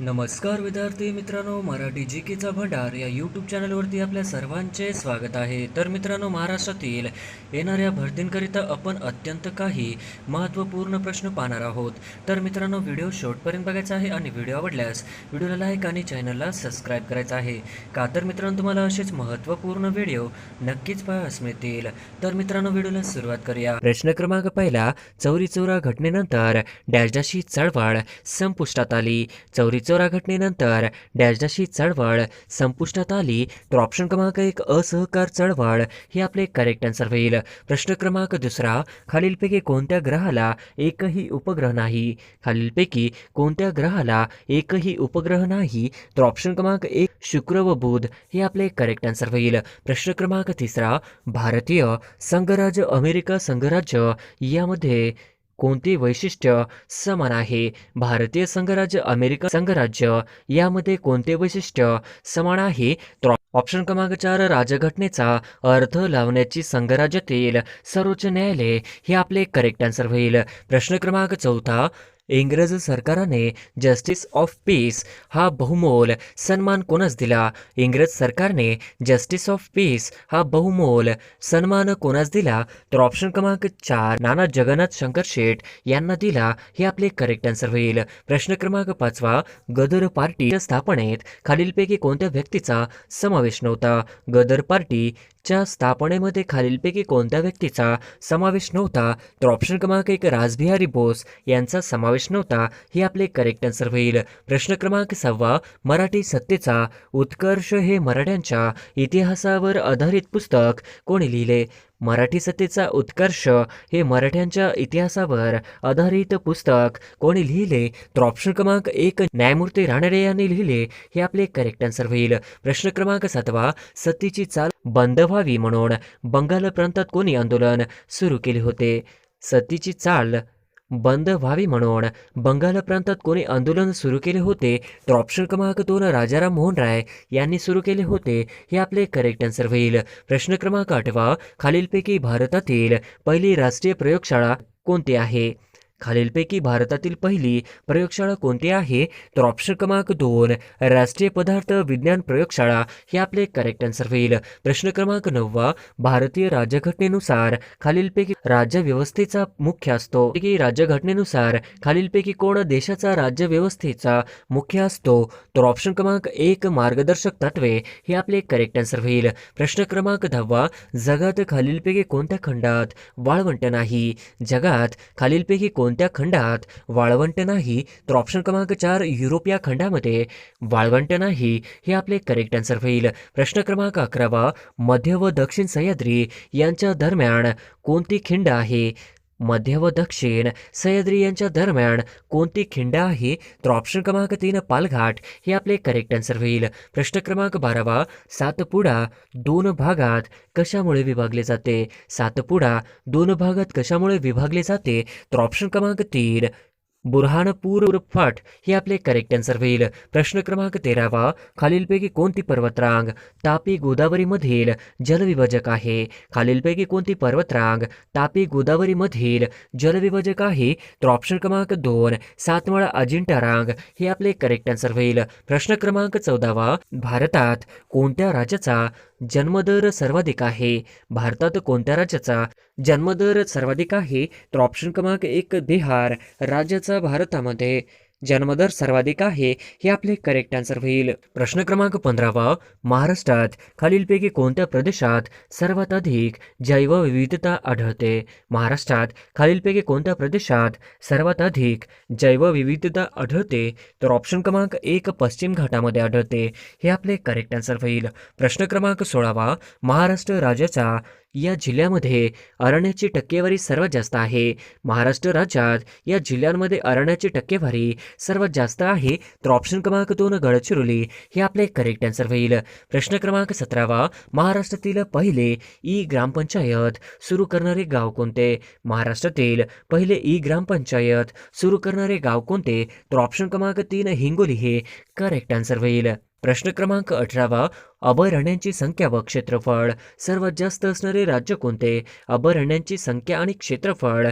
नमस्कार विद्यार्थी मित्रांनो मराठी जी केचा भंडार या यूट्यूब चॅनलवरती आपल्या सर्वांचे स्वागत आहे. तर मित्रांनो महाराष्ट्रातील येणाऱ्या भरतींकरिता आपण अत्यंत काही महत्त्वपूर्ण प्रश्न पाहणार आहोत. तर मित्रांनो व्हिडिओ शेवटपर्यंत बघायचा आहे आणि व्हिडिओ आवडल्यास व्हिडिओला लाईक आणि चॅनलला सबस्क्राईब करायचा आहे. का तर मित्रांनो तुम्हाला असेच महत्त्वपूर्ण व्हिडिओ नक्कीच पाहायला मिळतील. तर मित्रांनो व्हिडिओला सुरुवात करूया. प्रश्न क्रमांक पहिला चौरी चौरा घटनेनंतर डॅशडाशी चळवळ संपुष्टात आली. चौरी चौरा घटनेनंतर डॅशडाशी चळवळ संपुष्टात आली तर ऑप्शन क्रमांक एक असहकार चळवळ हे आपले करेक्ट आन्सर होईल. प्रश्न क्रमांक दुसरा खालीलपैकी कोणत्या ग्रहाला एकही उपग्रह नाही? खालीलपैकी कोणत्या ग्रहाला एकही उपग्रह नाही? तर ऑप्शन क्रमांक एक शुक्र व बुध हे आपले करेक्ट आन्सर होईल. प्रश्न क्रमांक तिसरा भारतीय संघराज्य अमेरिका संघराज्य यामध्ये कोणते वैशिष्ट्य समान आहे? भारतीय संघराज्य अमेरिका संघराज्य यामध्ये कोणते वैशिष्ट्य समान आहे? तर ऑप्शन क्रमांक चार राजघटनेचा अर्थ लावण्याची संघराज्यातील सर्वोच्च न्यायालय हे आपले करेक्ट आन्सर होईल. प्रश्न क्रमांक चौथा इंग्रज सरकाराने जस्टिस ऑफ पीस हा बहुमोल सन्मान कोणास दिला? इंग्रज सरकारने जस्टिस ऑफ पीस हा बहुमोल सन्मान कोणास दिला? तर ऑप्शन क्रमांक चार नाना जगन्नाथ शंकर शेठ यांना दिला. हे आपले करेक्ट आन्सर होईल. प्रश्न क्रमांक पाचवा गदर पार्टीच्या स्थापनेत खालीलपैकी कोणत्या व्यक्तीचा समावेश नव्हता? गदर पार्टी च्या स्थापनेमध्ये खालीलपैकी कोणत्या व्यक्तीचा समावेश नव्हता तर ऑप्शन क्रमांक एक राजबिहारी बोस यांचा समावेश नव्हता हे आपले करेक्ट आन्सर होईल. प्रश्न क्रमांक सहावा मराठी सत्तेचा उत्कर्ष हे मराठ्यांच्या इतिहासावर आधारित पुस्तक कोणी लिहिले? मराठी सत्तेचा उत्कर्ष हे मराठ्यांच्या इतिहासावर आधारित पुस्तक. कोणी लिहिले? तर ऑप्शन क्रमांक एक न्यायमूर्ती रानडे यांनी लिहिले. हे आपले करेक्ट आन्सर होईल. प्रश्न क्रमांक सातवा सत्तेची चाल बंद व्हावी म्हणून बंगाल प्रांतात कोणी आंदोलन सुरू केले होते? सत्तेची चाल बंद व्हावी म्हणून. बंगाल प्रांतात कोणी आंदोलन सुरू केले होते तर ऑप्शन क्रमांक दोन राजाराम मोहन राय यांनी सुरू केले होते हे आपले करेक्ट आन्सर होईल. प्रश्न क्रमांक आठवा खालीलपैकी भारतातील पहिली राष्ट्रीय प्रयोगशाळा कोणती आहे? खालीलपैकी भारतातील पहिली प्रयोगशाळा कोणती आहे? तर ऑप्शन क्रमांक दोन राष्ट्रीय पदार्थ विज्ञान प्रयोगशाळा हे आपले करेक्ट आन्सर होईल. प्रश्न क्रमांक नववा भारतीय राज्यघटनेनुसार खालीलपैकी राज्य व्यवस्थेचा मुख्य असतो. की राज्यघटनेनुसार खालीलपैकी कोण देशाचा राज्य व्यवस्थेचा मुख्य असतो? तर ऑप्शन क्रमांक एक मार्गदर्शक तत्वे हे आपले करेक्ट आन्सर होईल. प्रश्न क्रमांक दहावा जगात खालीलपैकी कोणत्या खंडात वाळवंट नाही? जगात खालीलपैकी कोणत्या खंडात वाळवंट नाही तर ऑप्शन क्रमांक चार युरोप या खंडामध्ये वाळवंट नाही हे आपले करेक्ट आन्सर होईल. प्रश्न क्रमांक अकरावा मध्य व दक्षिण सह्याद्री यांच्या दरम्यान कोणती खिंड आहे? मध्य व दक्षिण सह्याद्री यांच्या दरम्यान कोणती खिंड आहे? तर ऑप्शन क्रमांक तीन पालघाट. हे आपले करेक्ट आन्सर होईल. प्रश्न क्रमांक बारावा सातपुडा दोन भागात कशामुळे विभागले जाते? सातपुडा दोन भागात कशामुळे विभागले जाते? तर ऑप्शन क्रमांक तीन बुरहानपूर फाट हे आपले करेक्ट आन्सर होईल. प्रश्न क्रमांक तेरावा खालीलपैकी कोणती पर्वतरांग तापी गोदावरीमधील जलविभाजक आहे? खालीलपैकी कोणती पर्वतरांग तापी गोदावरीमधील जलविभाजक आहे? तर ऑप्शन क्रमांक दोन सातमाळा अजिंठा रांग हे आपले करेक्ट आन्सर होईल. प्रश्न क्रमांक चौदावा भारतात कोणत्या राज्याचा जन्मदर सर्वाधिक आहे. भारतात कोणत्या राज्याचा जन्मदर सर्वाधिक आहे? तर ऑप्शन क्रमांक एक बिहार. राज्याचा भारतामध्ये जन्मदर सर्वाधिक आहे हे आपले करेक्ट आन्सर होईल. प्रश्न क्रमांक पंधरावा महाराष्ट्रात खालीलपैकी कोणत्या प्रदेशात सर्वात अधिक जैवविविधता आढळते? महाराष्ट्रात खालीलपैकी कोणत्या प्रदेशात सर्वात अधिक जैवविविधता आढळते? तर ऑप्शन क्रमांक एक पश्चिम घाटामध्ये आढळते हे आपले करेक्ट आन्सर होईल. प्रश्न क्रमांक सोळावा महाराष्ट्र राज्याचा या जिल्ह्यामध्ये अरण्याची टक्केवारी सर्वात जास्त आहे. महाराष्ट्र राज्यात या जिल्ह्यांमध्ये अरण्याची टक्केवारी सर्वात जास्त आहे. तर ऑप्शन क्रमांक दोन गडचिरोली हे आपले करेक्ट आन्सर होईल. प्रश्न क्रमांक सतरावा महाराष्ट्रातील पहिले ई ग्रामपंचायत सुरू करणारे गाव कोणते? महाराष्ट्रातील पहिले ई ग्रामपंचायत सुरू करणारे गाव कोणते? तर ऑप्शन क्रमांक तीन हिंगोली हे करेक्ट आन्सर होईल. प्रश्न क्रमांक अठरावा अभयारण्यांची संख्या व क्षेत्रफळ. सर्वात जास्त असणारे राज्य कोणते? अभयारण्यांची संख्या आणि क्षेत्रफळ.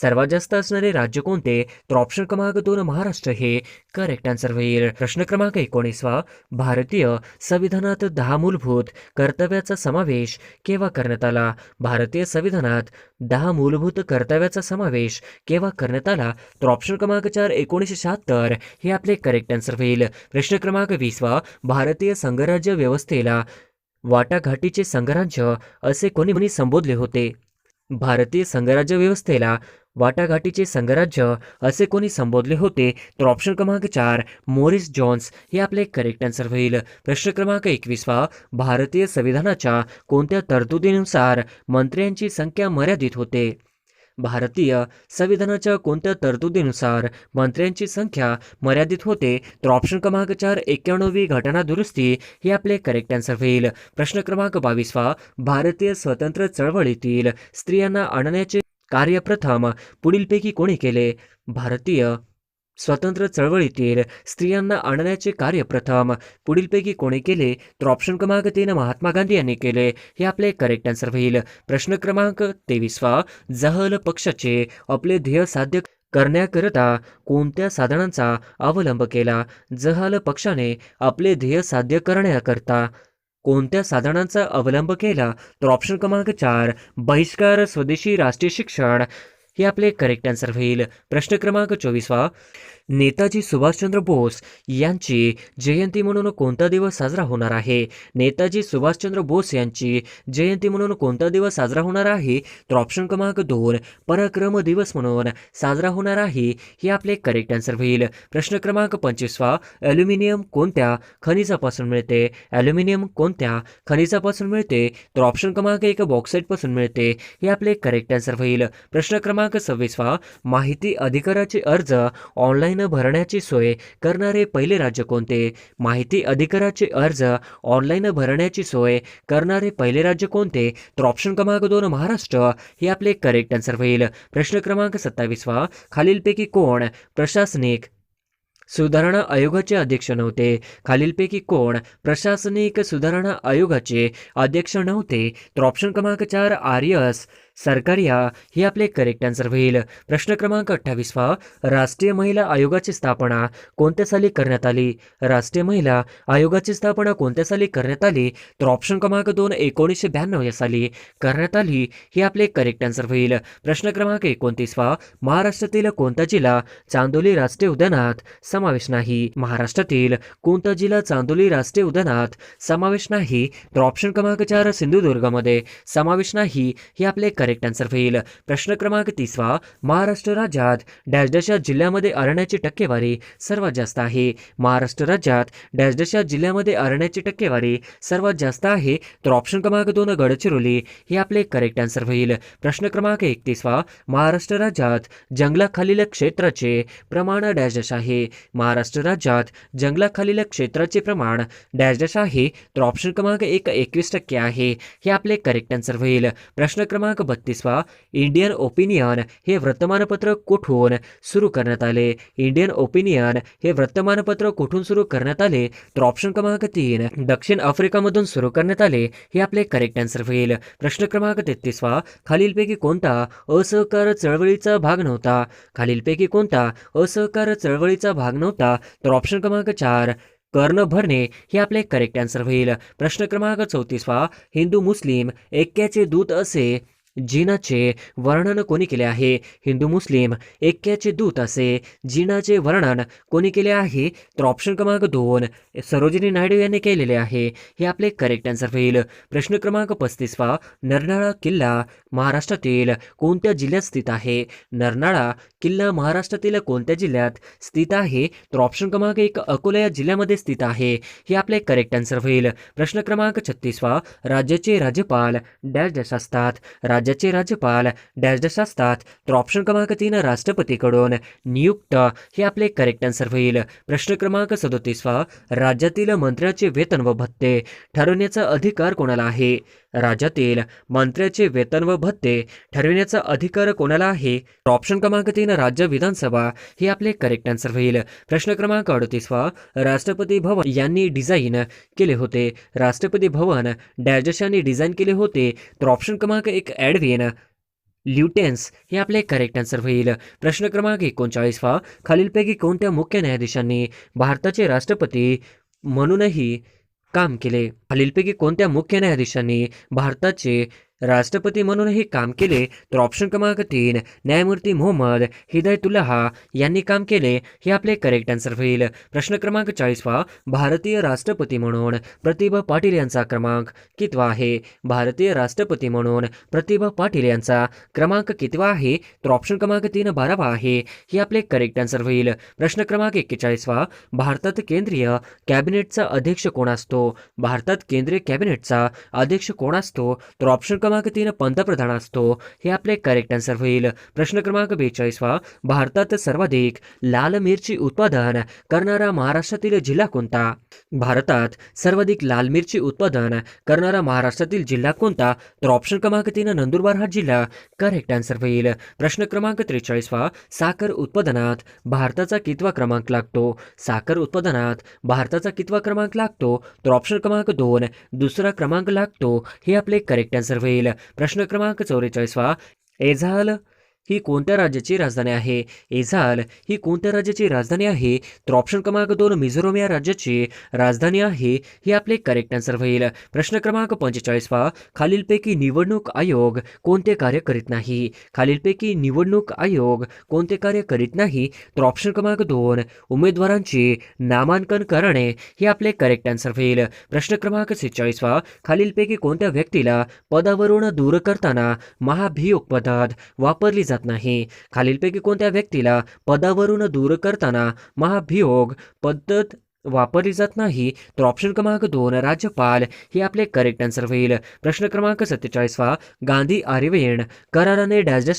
सर्वात जास्त असणारे राज्य कोणते? तर ऑप्शन क्रमांक दोन महाराष्ट्र हे करेक्ट आन्सर होईल. प्रश्न क्रमांक एकोणीसवा भारतीय संविधानात दहा मूलभूत कर्तव्याचा समावेश केव्हा करण्यात आला? भारतीय संविधानात दहा मूलभूत कर्तव्याचा समावेश केव्हा करण्यात आला? तर ऑप्शन क्रमांक चार एकोणीसशे शहात्तर हे आपले करेक्ट आन्सर होईल. प्रश्न क्रमांक वीसवा भारतीय संघराज्य व्यवस्थेला वाटाघाटीचे संघराज्य असे कोणी कोणी संबोधले होते? भारतीय संघराज्य व्यवस्थेला वाटाघाटीचे संघराज्य असे कोणी संबोधले होते तर ऑप्शन क्रमांक चार मोरिस जॉन्स हे आपले करेक्ट आन्सर होईल. प्रश्न क्रमांक एकवीसवा भारतीय संविधानाच्या कोणत्या तरतुदीनुसार मंत्र्यांची संख्या मर्यादित होते? भारतीय संविधानाच्या कोणत्या तरतुदीनुसार मंत्र्यांची संख्या मर्यादित होते तर ऑप्शन क्रमांक चार एक्क्याण्णवी घटना दुरुस्ती हे आपले करेक्ट आन्सर होईल. प्रश्न क्रमांक बावीसवा भारतीय स्वतंत्र चळवळीतील स्त्रियांना आणण्याचे कार्य प्रथम पुढीलपैकी कोणी केले? भारतीय स्वतंत्र चळवळीतील स्त्रियांना आणण्याचे कार्य प्रथम पुढीलपैकी कोणी केले? तर ऑप्शन क्रमांक तीन महात्मा गांधी यांनी केले. हे आपले करेक्ट आन्सर होईल. प्रश्न क्रमांक तेवीसवा. जहल पक्षाचे आपले ध्येय साध्य करण्याकरता कोणत्या साधनांचा अवलंब केला? जहाल पक्षाने आपले ध्येय साध्य करण्याकरता कोणत्या साधनांचा अवलंब केला तर ऑप्शन क्रमांक चार बहिष्कार स्वदेशी राष्ट्रीय शिक्षण. हे आपले करेक्ट आन्सर होईल. प्रश्न क्रमांक चोवीसवा. नेताजी सुभाषचंद्र बोस यांची जयंती म्हणून कोणता दिवस साजरा होणार आहे? नेताजी सुभाषचंद्र बोस यांची जयंती म्हणून कोणता दिवस साजरा होणार आहे? तर ऑप्शन क्रमांक दोन पराक्रम दिवस म्हणून साजरा होणार आहे हे आपले करेक्ट आन्सर होईल. प्रश्न क्रमांक पंचवीसवा ॲल्युमिनियम कोणत्या खनिजापासून मिळते? ॲल्युमिनियम कोणत्या खनिजापासून मिळते? तर ऑप्शन क्रमांक एक बॉक्साईटपासून मिळते हे आपले करेक्ट आन्सर होईल. प्रश्न क्रमांक सव्वीसवा माहिती अधिकाराचे अर्ज ऑनलाईन भरण्याची सोय करणारे पहिले राज्य कोणते? माहिती अधिकाराचे अर्ज ऑनलाईन भरण्याची सोय करणारे पहिले राज्य कोणते? तर ऑप्शन क्रमांक दोन महाराष्ट्र. हे आपले करेक्ट आन्सर होईल. प्रश्न क्रमांक सत्तावीसवा. खालीलपैकी कोण प्रशासनिक सुधारणा आयोगाचे अध्यक्ष नव्हते? खालीलपैकी कोण प्रशासनिक सुधारणा आयोगाचे अध्यक्ष नव्हते? तर ऑप्शन क्रमांक चार आर्यस. सरकारिया हे आपले करेक्ट आन्सर होईल. प्रश्न क्रमांक अठ्ठावीसवा राष्ट्रीय महिला आयोगाची स्थापना कोणत्या साली करण्यात आली? राष्ट्रीय महिला आयोगाची स्थापना कोणत्या साली करण्यात आली? तर ऑप्शन क्रमांक दोन एकोणीसशे ब्याण्णव या साली करण्यात आली हे आपले करेक्ट आन्सर होईल. प्रश्न क्रमांक एकोणतीसवा महाराष्ट्रातील कोणता जिल्हा चांदोली राष्ट्रीय उद्यानात समावेश नाही? महाराष्ट्रातील कोणता जिल्हा चांदोली राष्ट्रीय उद्यानात समावेश नाही? तर ऑप्शन क्रमांक चार सिंधुदुर्गमध्ये समावेश नाही हे आपले करेक्ट आन्सर होईल प्रश्न क्रमांक तीसवा महाराष्ट्र राज्यात डॅश डॅश या जिल्ह्यामध्ये अरण्याची टक्केवारी सर्वात जास्त आहे. महाराष्ट्र राज्यात डॅश डॅश या जिल्ह्यामध्ये अरण्याची टक्केवारी सर्वात जास्त आहे. तर ऑप्शन क्रमांक दोन गडचिरोली हे आपले करेक्ट आन्सर होईल प्रश्न क्रमांक एकतीसवा महाराष्ट्र राज्यात जंगलाखालील क्षेत्राचे प्रमाण डॅश डॅश आहे. महाराष्ट्र राज्यात जंगलाखालील क्षेत्राचे प्रमाण डॅश डॅश आहे. तर ऑप्शन क्रमांक एक एकवीस टक्के आहे. हे आपले करेक्ट आन्सर होईल प्रश्न क्रमांक बत्तीसवा इंडियन ओपिनियन हे वर्तमानपत्र कुठून सुरू करण्यात आले? इंडियन ओपिनियन हे वर्तमानपत्र कुठून सुरू करण्यात आले? तर ऑप्शन क्रमांक तीन दक्षिण आफ्रिकामधून सुरू करण्यात आले हे आपले करेक्ट आन्सर होईल. प्रश्न क्रमांक तेहतीसवा खालीलपैकी कोणता असहकार चळवळीचा भाग नव्हता? खालीलपैकी कोणता असहकार चळवळीचा भाग नव्हता? तर ऑप्शन क्रमांक चार कर्ण भरणे हे आपले करेक्ट आन्सर होईल. प्रश्न क्रमांक चौतीसवा हिंदू मुस्लिम ऐक्याचे दूत असे जिनाचे वर्णन कोणी केले आहे? हिंदू मुस्लिम ऐक्याचे दूत असे. जिनाचे वर्णन कोणी केले आहे? तर ऑप्शन क्रमांक दोन सरोजिनी नायडू यांनी केलेले आहे. हे आपले करेक्ट आन्सर होईल. प्रश्न क्रमांक पस्तीसवा नरनाळा किल्ला महाराष्ट्रातील कोणत्या जिल्ह्यात स्थित आहे? नरनाळा किल्ला महाराष्ट्रातील कोणत्या जिल्ह्यात स्थित आहे? तर ऑप्शन क्रमांक एक अकोला या जिल्ह्यामध्ये स्थित आहे. हे आपले करेक्ट आन्सर होईल. प्रश्न क्रमांक छत्तीसवा राज्याचे राज्यपाल डॅश डॅश असतात. राज्याचे राज्यपाल डॅश डॅश असतात तर ऑप्शन क्रमांक तीन राष्ट्रपतीकडून नियुक्त. हे आपले करेक्ट आन्सर होईल. प्रश्न क्रमांक सदोतीसवा राज्यातील मंत्र्याचे वेतन व भत्ते. ठरवण्याचा अधिकार कोणाला आहे? राज्यातील मंत्र्याचे वेतन व भत्ते. ठरविण्याचा अधिकार कोणाला आहे? ऑप्शन क्रमांक तीन राज्य विधानसभा. हे आपले करेक्ट आन्सर होईल. प्रश्न क्रमांक अडतीसवा राष्ट्रपती भवन यांनी डिझाईन केले होते. राष्ट्रपती भवन डॅश यांनी डिझाईन केले होते. तर ऑप्शन क्रमांक एक ॲडविन ल्युटेन्स हे आपले करेक्ट आन्सर होईल. प्रश्न क्रमांक एकोणचाळीस वा खालीलपैकी कोणत्या मुख्य न्यायाधीशांनी भारताचे राष्ट्रपती म्हणूनही काम केले? खालीलपैकी कोणत्या मुख्य न्यायाधीशांनी भारताचे राष्ट्रपती म्हणूनही काम केले तर ऑप्शन क्रमांक तीन न्यायमूर्ती मोहम्मद हिदायतुल्लाह यांनी काम केले. हे आपले करेक्ट आन्सर होईल. प्रश्न क्रमांक चाळीसवा भारतीय राष्ट्रपती म्हणून प्रतिभा पाटील यांचा क्रमांक कितवा आहे? भारतीय राष्ट्रपती म्हणून प्रतिभा पाटील यांचा क्रमांक कितवा आहे? तर ऑप्शन क्रमांक तीन बारावा आहे. हे आपले करेक्ट आन्सर होईल. प्रश्न क्रमांक एक्केचाळीसवा भारतात केंद्रीय कॅबिनेटचा अध्यक्ष कोण असतो? भारतात केंद्रीय कॅबिनेटचा अध्यक्ष कोण असतो? तर ऑप्शन क्रमांक तीन पंतप्रधान असतो. हे आपले करेक्ट आन्सर होईल. प्रश्न क्रमांक बेचाळीसवा भारतात सर्वाधिक लाल मिरची उत्पादन करणारा महाराष्ट्रातील जिल्हा कोणता? भारतात सर्वाधिक लाल मिरची उत्पादन करणारा महाराष्ट्रातील जिल्हा कोणता? तर ऑप्शन क्रमांक तीन नंदुरबार हा जिल्हा करेक्ट आन्सर होईल. प्रश्न क्रमांक त्रेचाळीसवा साखर उत्पादनात भारताचा कितवा क्रमांक लागतो? साखर उत्पादनात भारताचा कितवा क्रमांक लागतो? तर ऑप्शन क्रमांक दोन. दुसरा क्रमांक लागतो. हे आपले करेक्ट आन्सर होईल. प्रश्न क्रमांक चौवेचाळीसवा. एझाल ही कोणत्या राज्याची राजधानी आहे? एझाल ही कोणत्या राज्याची राजधानी आहे? तर ऑप्शन क्रमांक दोन मिझोरम या राज्याची राजधानी आहे हे आपले करेक्ट आन्सर होईल. प्रश्न क्रमांक पंचेचाळीस वा खालीलपैकी निवडणूक आयोग कोणते कार्य करीत नाही? खालीलपैकी निवडणूक आयोग कोणते कार्य करीत नाही? तर ऑप्शन क्रमांक दोन उमेदवारांची नामांकन करणे हे आपले करेक्ट आन्सर होईल. प्रश्न क्रमांक सेहेचाळीस वा खालीलपैकी कोणत्या व्यक्तीला पदावरून दूर करताना महाभियोग पदात वापरली जाते? नाही. खालीलपैकी कोणत्या व्यक्तीला पदावरून दूर करताना महाभियोग पद्धत वापरली जात नाही. तर ऑप्शन क्रमांक दोन राज्यपाल. हे आपले करेक्ट आन्सर होईल. प्रश्न क्रमांक सत्तेचाळीसवा गांधी आर्यवेन कराराने डॅश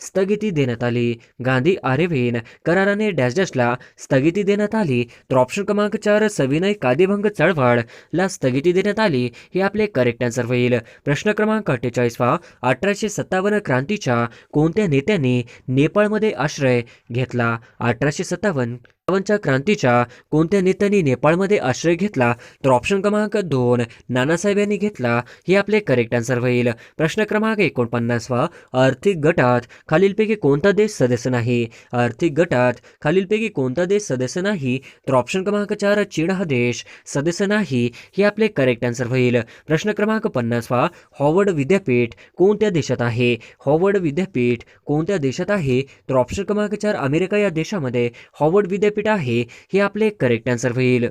स्थगिती देण्यात आली. गांधी आर्यवेन कराराने डॅश स्थगिती देण्यात आली. तर ऑप्शन क्रमांक चार सविनय कायदेभंग चळवळला स्थगिती देण्यात आली. हे आपले करेक्ट आन्सर होईल. प्रश्न क्रमांक अठ्ठेचाळीसवा अठराशे सत्तावन्न क्रांतीच्या कोणत्या नेत्यांनी नेपाळमध्ये आश्रय घेतला? अठराशे सत्तावन्न च्या क्रांतीच्या कोणत्या नेत्यांनी नेपाळमध्ये आश्रय घेतला तर ऑप्शन क्रमांक दोन नानासाहेब यांनी घेतला. हे आपले करेक्ट आन्सर होईल. प्रश्न क्रमांक एकोणपन्नासवा आर्थिक गटात खालीलपैकी कोणता देश सदस्य नाही? आर्थिक गटात खालीलपैकी कोणता देश सदस्य नाही? तर ऑप्शन क्रमांक चार चीन हा देश सदस्य नाही. हे आपले करेक्ट आन्सर होईल. प्रश्न क्रमांक पन्नासवा हॉवर्ड विद्यापीठ कोणत्या देशात आहे? हॉवर्ड विद्यापीठ कोणत्या देशात आहे? तर ऑप्शन क्रमांक चार अमेरिका या देशामध्ये हॉवर्ड विद्यापीठ विद्यापीठ आहे हे आपले करेक्ट आन्सर होईल.